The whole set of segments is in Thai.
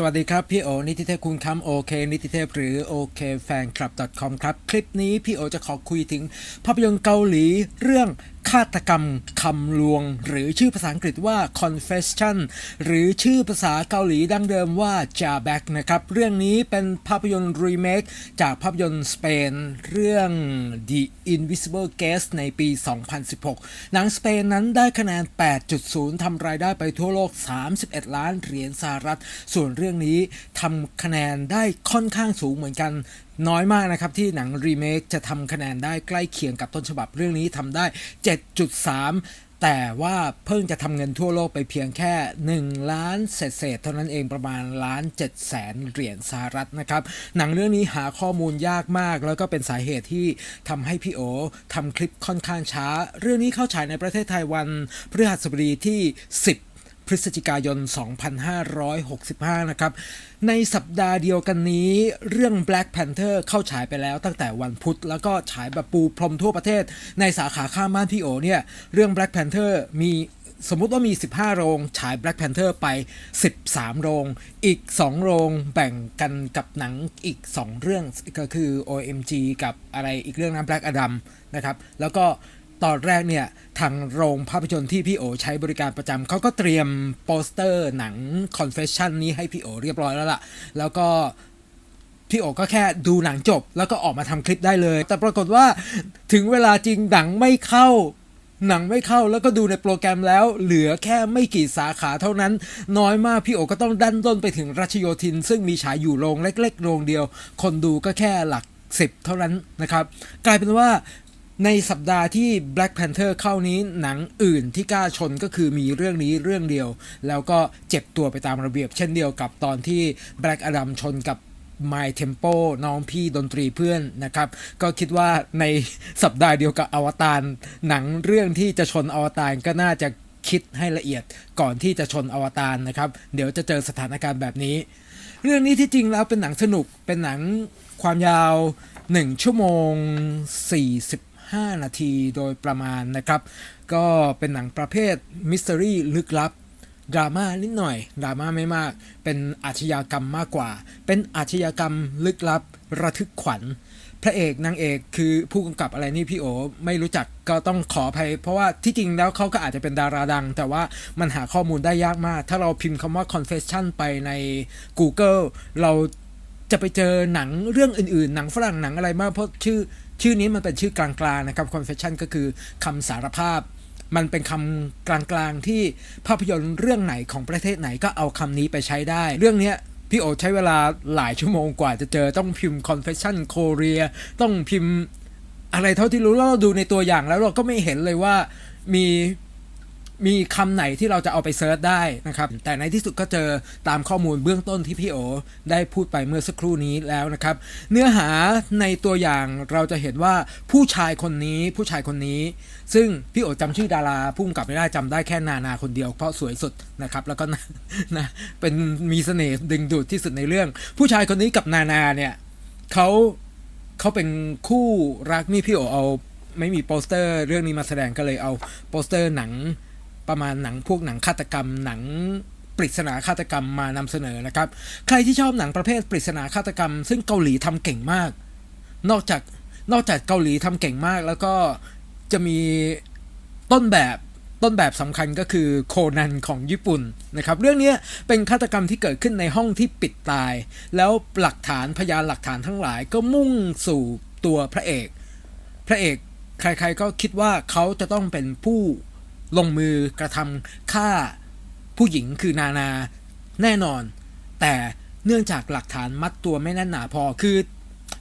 สวัสดีครับ พี่โอ นิติเทพคุณคำโอเคนิติเทพหรือโอเคแฟนคลับ .com ครับ คลิปนี้พี่โอจะขอคุยถึงภาพยนตร์เกาหลีเรื่อง ฆาตกรรมคำลวง หรือชื่อภาษาอังกฤษว่า confession หรือชื่อภาษาเกาหลีดั้งเดิมว่า j a b a k นะครับ เรื่องนี้เป็นภาพยนตร์รีเมคจากภาพยนตร์สเปน เรื่อง The Invisible Guest ในปี 2016 หนังสเปนนั้นได้คะแนน 8.0 ทำรายได้ไปทั่วโลก 31 ล้านเหรียญสหรัฐ ส่วนเรื่องนี้ทำคะแนนได้ค่อนข้างสูงเหมือนกัน น้อยมากนะครับ ที่หนังรีเมคจะทำคะแนนได้ใกล้เคียงกับต้นฉบับเรื่องนี้ทำได้ 7.3 แต่ว่าเพิ่งจะทำเงินทั่วโลกไปเพียงแค่ 1 ล้านเศษๆเท่านั้นเองประมาณล้าน7แสนเหรียญสหรัฐนะครับ หนังเรื่องนี้หาข้อมูลยากมาก แล้วก็เป็นสาเหตุที่ทำให้พี่โอทำคลิปค่อนข้างช้า เรื่องนี้เข้าฉายในประเทศไทยวันพฤหัสบดีที่ 10 พฤศจิกายน 2565 นะครับ ในสัปดาห์เดียวกันนี้เรื่อง Black Panther เข้าฉายไปแล้วตั้งแต่วันพุธ แล้วก็ฉายแบบปูพรมทั่วประเทศ ในสาขาข้ามบ้านพี่โอเนี่ย เรื่อง Black Panther มีสมมุติว่ามี 15 โรง ฉาย Black Panther ไป 13 โรง อีก 2 โรงแบ่งกันกับหนังอีก 2 เรื่องก็คือ OMG กับอะไรอีกเรื่องนั้น Black Adam นะครับ แล้วก็ ตอนแรกเนี่ยทางโรงภาพยนตร์ที่พี่โอใช้บริการประจำเขาก็เตรียมโปสเตอร์หนัง Confession นี้ให้พี่โอเรียบร้อยแล้วล่ะ แล้วก็พี่โอก็แค่ดูหนังจบ แล้วก็ออกมาทำคลิปได้เลย แต่ปรากฏว่าถึงเวลาจริงหนังไม่เข้า หนังไม่เข้าแล้วก็ดูในโปรแกรมแล้ว เหลือแค่ไม่กี่สาขาเท่านั้น น้อยมากพี่โอก็ต้องดันต้นไปถึงรัชโยธิน ซึ่งมีฉายอยู่โรงเล็ก ๆ โรงเดียว คนดูก็แค่หลักสิบเท่านั้นนะครับ กลายเป็นว่า ในสัปดาห์ที่ Black Panther เข้านี้หนังอื่นที่กล้าชนก็คือมีเรื่องนี้เรื่องเดียว แล้วก็เจ็บตัวไปตามระเบียบ เช่นเดียวกับตอนที่ Black Adam ชนกับ My Tempo น้องพี่ดนตรีเพื่อนนะครับ ก็คิดว่าในสัปดาห์เดียวกับอวตารหนังเรื่องที่จะชนอวตารก็น่าจะคิดให้ละเอียดก่อนที่จะชนอวตารนะครับ เดี๋ยวจะเจอสถานการณ์แบบนี้ เรื่องนี้ที่จริงแล้วเป็นหนังสนุกเป็นหนังความยาว 1 ชั่วโมง 5 นาทีโดยประมาณนะครับ ก็เป็นหนังประเภทมิส t ต r y ลึกลับดราม่านิดหน่อยดราม่าไม่มาก เป็นอาชญากรรมมากกว่า เป็นอาชญากรรมลึกลับ ระทึกขวัญ พระเอกนางเอกคือผู้กำกับอะไรนี่พี่โอไม่รู้จักก็ต้องขออภัย เพราะว่าที่จริงแล้วเขาก็อาจจะเป็นดาราดัง แต่ว่ามันหาข้อมูลได้ยากมาก ถ้าเราพิมพ์คำว่า confession ไปใน Google เราจะไปเจอหนังเรื่องอื่นๆ หนังฝรั่งหนังอะไรมากเพราะชื่อ ชื่อนี้มันเป็นชื่อกลางๆนะครับ confession ก็คือคำสารภาพ มันเป็นคำกลางๆที่ภาพยนตร์เรื่องไหนของประเทศไหนก็เอาคำนี้ไปใช้ได้ เรื่องนี้พี่โอใช้เวลาหลายชั่วโมงกว่าจะเจอต้องพิมพ์ confession Korea ต้องพิมพ์อะไรเท่าที่รู้แล้วเราดูในตัวอย่างแล้วเราก็ไม่เห็นเลยว่ามี มีคำไหนที่เราจะเอาไปเซิร์ชได้นะครับ แต่ในที่สุดก็เจอตามข้อมูลเบื้องต้นที่พี่โอได้พูดไปเมื่อสักครู่นี้แล้วนะครับ เนื้อหาในตัวอย่างเราจะเห็นว่าผู้ชายคนนี้ผู้ชายคนนี้ ซึ่งพี่โอจำชื่อดาราพุ่มกับไม่ได้จำได้แค่นานาคนเดียวเพราะสวยสุดนะครับ แล้วก็นะนะเป็นมีเสน่ห์ดึงดูดที่สุดในเรื่อง ผู้ชายคนนี้กับนานาเนี่ยเขาเขาเป็นคู่รักนี่พี่โอเอาไม่มีโปสเตอร์เรื่องนี้มาแสดงก็เลยเอาโปสเตอร์หนัง ประมาณหนังพวกหนังฆาตกรรมหนังปริศนาฆาตกรรมมานำเสนอนะครับ ใครที่ชอบหนังประเภทปริศนาฆาตกรรม ซึ่งเกาหลีทำเก่งมาก นอกจากนอกจากเกาหลีทำเก่งมาก แล้วก็จะมีต้นแบบต้นแบบสำคัญก็คือโคนันของญี่ปุ่นนะครับ เรื่องนี้เป็นฆาตกรรมที่เกิดขึ้นในห้องที่ปิดตาย แล้วหลักฐานพยานหลักฐานทั้งหลายก็มุ่งสู่ตัวพระเอก พระเอกใครๆก็คิดว่าเขาจะต้องเป็นผู้ ลงมือกระทำฆ่าผู้หญิงคือนานาแน่นอน แต่เนื่องจากหลักฐานมัดตัวไม่แน่นหนาพอคือ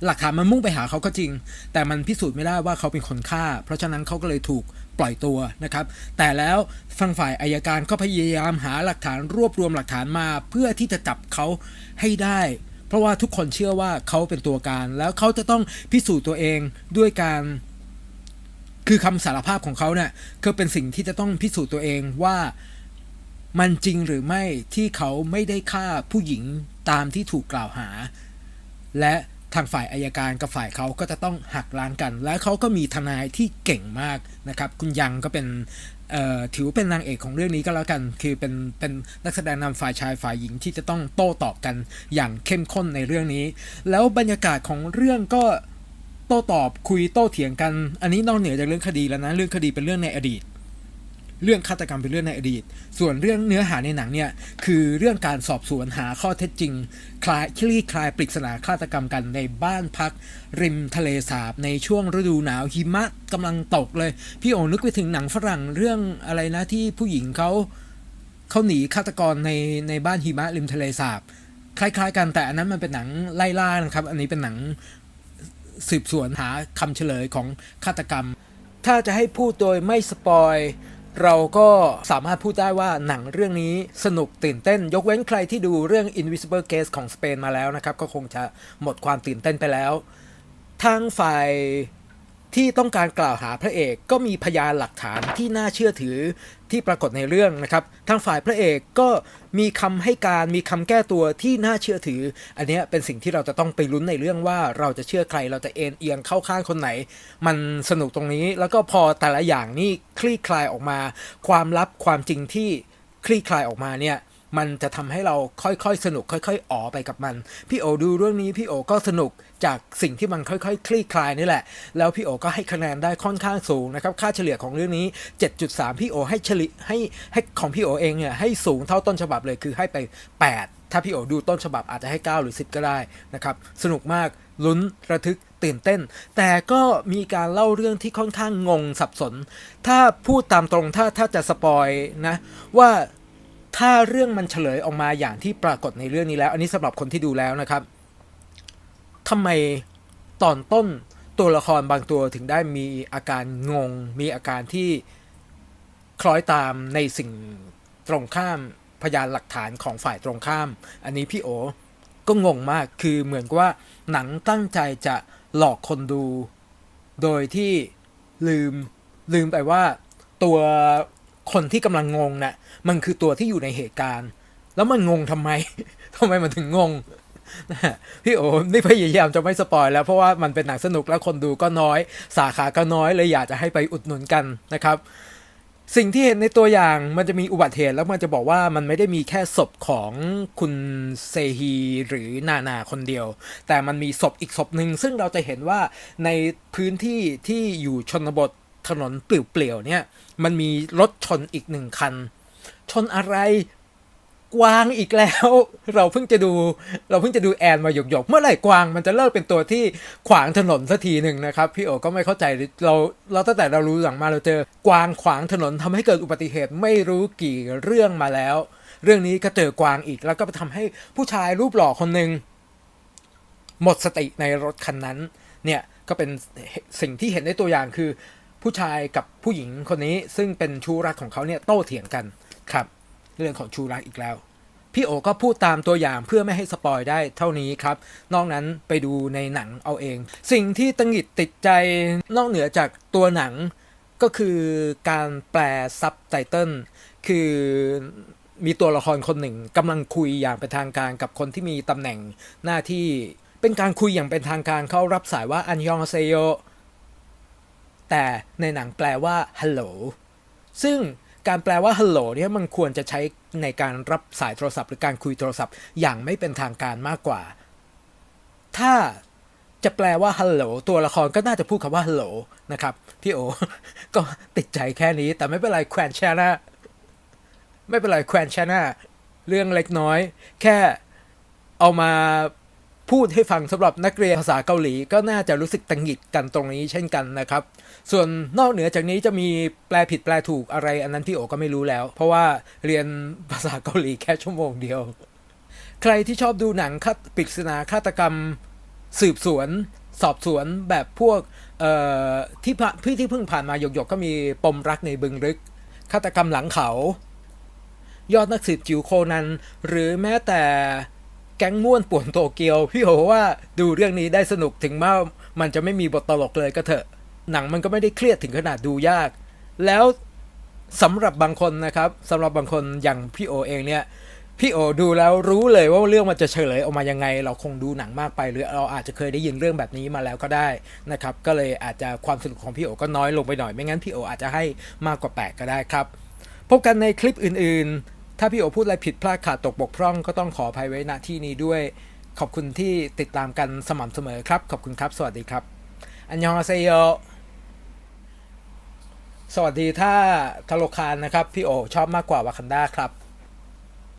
หลักฐานมันมุ่งไปหาเขาก็จริง แต่มันพิสูจน์ไม่ได้ว่าเขาเป็นคนฆ่า เพราะฉะนั้นเขาก็เลยถูกปล่อยตัวนะครับ แต่แล้วฝั่งฝ่ายอายการก็พยายามหาหลักฐานรวบรวมหลักฐานมา เพื่อที่จะจับเขาให้ได้ เพราะว่าทุกคนเชื่อว่าเขาเป็นตัวการ แล้วเขาจะต้องพิสูจน์ตัวเองด้วยการ คือคำสารภาพของเขาเนี่ยคือเป็นสิ่งที่จะต้องพิสูจน์ตัวเองว่ามันจริงหรือไม่ที่เขาไม่ได้ฆ่าผู้หญิงตามที่ถูกกล่าวหา และทางฝ่ายอายการกับฝ่ายเขาก็จะต้องหักล้างกัน และเขาก็มีทนายที่เก่งมากนะครับ คุณยังก็เป็นเอ่อถือว่าเป็นนางเอกของเรื่องนี้ก็แล้วกัน คือเป็นเป็นนักแสดงนำฝ่ายชายฝ่ายหญิงที่จะต้องโต้ตอบกันอย่างเข้มข้นในเรื่องนี้ แล้วบรรยากาศของเรื่องก็ โต้ตอบคุยโต้เถียงกัน อันนี้นอกเหนือจากเรื่องคดีแล้วนะเรื่องคดีเป็นเรื่องในอดีต เรื่องฆาตกรรมเป็นเรื่องในอดีต ส่วนเรื่องเนื้อหาในหนังเนี่ยคือเรื่องการสอบสวนหาข้อเท็จจริง คลายคลี่คลายปริศนาฆาตกรรมกันในบ้านพัก ริมทะเลสาบในช่วงฤดูหนาวหิมะกำลังตกเลย พี่โอนึกไปถึงหนังฝรั่งเรื่องอะไรนะที่ผู้หญิงเขาเขาหนีฆาตกรในในบ้านหิมะริมทะเลสาบคล้ายๆกันแต่อันนั้นมันเป็นหนังไล่ล่านะครับ อันนี้เป็นหนัง สืบสวนหาคำเฉลยของฆาตกรรม ถ้าจะให้พูดโดยไม่สปอยเราก็สามารถพูดได้ว่าหนังเรื่องนี้สนุกตื่นเต้น ยกเว้นใครที่ดูเรื่อง Invisible Case ของสเปนมาแล้วนะครับ ก็คงจะหมดความตื่นเต้นไปแล้วทางฝ่ายที่ต้องการกล่าวหาพระเอกก็มีพยานหลักฐานที่น่าเชื่อถือ ที่ปรากฏในเรื่องนะครับทางฝ่ายพระเอกก็มีคำให้การมีคำแก้ตัวที่น่าเชื่อถือ อันเนี้ยเป็นสิ่งที่เราจะต้องไปลุ้นในเรื่องว่าเราจะเชื่อใครเราจะเอ็นเอียงเข้าข้างคนไหน มันสนุกตรงนี้แล้วก็พอแต่ละอย่างนี่คลี่คลายออกมา ความลับความจริงที่คลี่คลายออกมาเนี่ย มันจะทำให้เราค่อยๆสนุก ค่อยๆอ๋อไปกับมัน พี่โอดูเรื่องนี้พี่โอก็สนุกจากสิ่งที่มันค่อยๆคลี่คลายนี่แหละ แล้วพี่โอก็ให้คะแนนได้ค่อนข้างสูงนะครับ ค่าเฉลี่ยของเรื่องนี้ 7.3 พี่โอให้เฉลี่ยให้ให้ของพี่โอเองเนี่ยให้สูงเท่าต้นฉบับเลยคือให้ไป 8 ถ้าพี่โอดูต้นฉบับอาจจะให้ 9 หรือ 10 ก็ได้นะครับ สนุกมากลุ้นระทึกตื่นเต้น แต่ก็มีการเล่าเรื่องที่ค่อนข้างงงสับสน ถ้าพูดตามตรงถ้าถ้าจะสปอยนะว่า ถ้าเรื่องมันเฉลยออกมาอย่างที่ปรากฏในเรื่องนี้แล้ว อันนี้สำหรับคนที่ดูแล้วนะครับทำไมตอนต้นตัวละครบางตัวถึงได้มีอาการงง มีอาการที่คล้อยตามในสิ่งตรงข้ามพยานหลักฐานของฝ่ายตรงข้าม อันนี้พี่โอก็งงมากคือเหมือนกับว่าหนังตั้งใจจะหลอกคนดู โดยที่ลืมลืมไปว่าตัว คนที่กำลังงงน่ะมันคือตัวที่อยู่ในเหตุการณ์ แล้วมันงงทำไมทำไมมันถึงงงนะพี่โอ๋นี่พยายามจะไม่สปอยแล้วเพราะว่ามันเป็นหนังสนุกแล้วคนดูก็น้อย สาขาก็น้อยเลยอยากจะให้ไปอุดหนุนกันนะครับ สิ่งที่เห็นในตัวอย่างมันจะมีอุบัติเหตุแล้วมันจะบอกว่ามันไม่ได้มีแค่ศพของคุณเซฮีหรือนานาคนเดียว แต่มันมีศพอีกศพหนึ่งซึ่งเราจะเห็นว่าในพื้นที่ที่อยู่ชนบท ถนนเปลี่ยวๆเนี่ย มันมีรถชนอีกหนึ่งคัน ชนอะไรกวางอีกแล้ว เราเพิ่งจะดู เราเพิ่งจะดูแอนมาหยกๆเมื่อไหร่กวางมันจะเลิกเป็นตัวที่ขวางถนนสักทีหนึ่งนะครับ พี่โอก็ไม่เข้าใจเราเราตั้งแต่เรารู้หลังมาเราเจอกวางขวางถนนทำให้เกิดอุบัติเหตุไม่รู้กี่เรื่องมาแล้ว เรื่องนี้ก็เจอกวางอีกแล้วก็ไปทำให้ผู้ชายรูปหล่อคนหนึ่งหมดสติในรถคันนั้น เนี่ยก็เป็นสิ่งที่เห็นในตัวอย่างคือ ผู้ชายกับผู้หญิงคนนี้ซึ่งเป็นชู้รักของเขาเนี่ยโต้เถียงกันครับ เรื่องของชูรักอีกแล้ว พี่โอก็พูดตามตัวอย่างเพื่อไม่ให้สปอยได้เท่านี้ครับ นอกนั้นไปดูในหนังเอาเอง สิ่งที่ตังหิดติดใจนอกเหนือจากตัวหนังก็คือการแปลซับไตเติลคือมีตัวละครคนหนึ่งกำลังคุยอย่างเป็นทางการกับคนที่มีตำแหน่งหน้าที่เป็นการคุยอย่างเป็นทางการเขารับสายว่าอันยองเซโย แต่ในหนังแปลว่าฮัลโหลซึ่งการแปลว่าฮัลโหลเนี่ยมันควรจะใช้ในการรับสายโทรศัพท์หรือการคุยโทรศัพท์อย่างไม่เป็นทางการมากกว่า ถ้าจะแปลว่าฮัลโหลตัวละครก็น่าจะพูดคำว่าฮัลโหลนะครับ พี่โอ ก็ติดใจแค่นี้แต่ไม่เป็นไรแควนชน่าไม่เป็นไรแควนชน่าเรื่องเล็กน้อย แค่เอามา พูดให้ฟังสำหรับนักเรียนภาษาเกาหลีก็น่าจะรู้สึกตังหงิดกันตรงนี้เช่นกันนะครับ ส่วนนอกเหนือจากนี้จะมีแปลผิดแปลถูกอะไรอันนั้นพี่โอก็ไม่รู้แล้ว เพราะว่าเรียนภาษาเกาหลีแค่ชั่วโมงเดียว ใครที่ชอบดูหนังฆาตปริศนาฆาตกรรม สืบสวน สอบสวนแบบพวกที่พี่ที่เพิ่งผ่านมาหยกๆก็มีปมรักในบึงลึกฆาตกรรมหลังเขา ยอดนักสืบจิ๋วโคนัน หรือแม้แต่ แก๊งม่วนป่วนโตเกียว พี่โหว่าดูเรื่องนี้ได้สนุกถึงแม้มันจะไม่มีบทตลกเลยก็เถอะ หนังมันก็ไม่ได้เครียดถึงขนาดดูยาก แล้วสำหรับบางคนนะครับสำหรับบางคนอย่างพี่โอเองเนี่ยพี่โอดูแล้วรู้เลยว่าเรื่องมันจะเฉลยออกมายังไง เราคงดูหนังมากไป หรือเราอาจจะเคยได้ยินเรื่องแบบนี้มาแล้วก็ได้นะครับ ก็เลยอาจจะความสนุกของพี่โอก็น้อยลงไปหน่อย ไม่งั้นพี่โออาจจะให้มากกว่าแปดก็ได้ครับ พบกันในคลิปอื่นๆ ถ้าพี่โอพูดอะไรผิดพลาดขาดตกบกพร่องก็ต้องขออภัยไว้ณที่นี้ด้วย ขอบคุณที่ติดตามกันสม่ำเสมอครับ ขอบคุณครับ สวัสดีครับ อันยองอาเซโยสวัสดีถ้าทาโลคานนะครับ พี่โอชอบมากกว่าวาคันดาครับ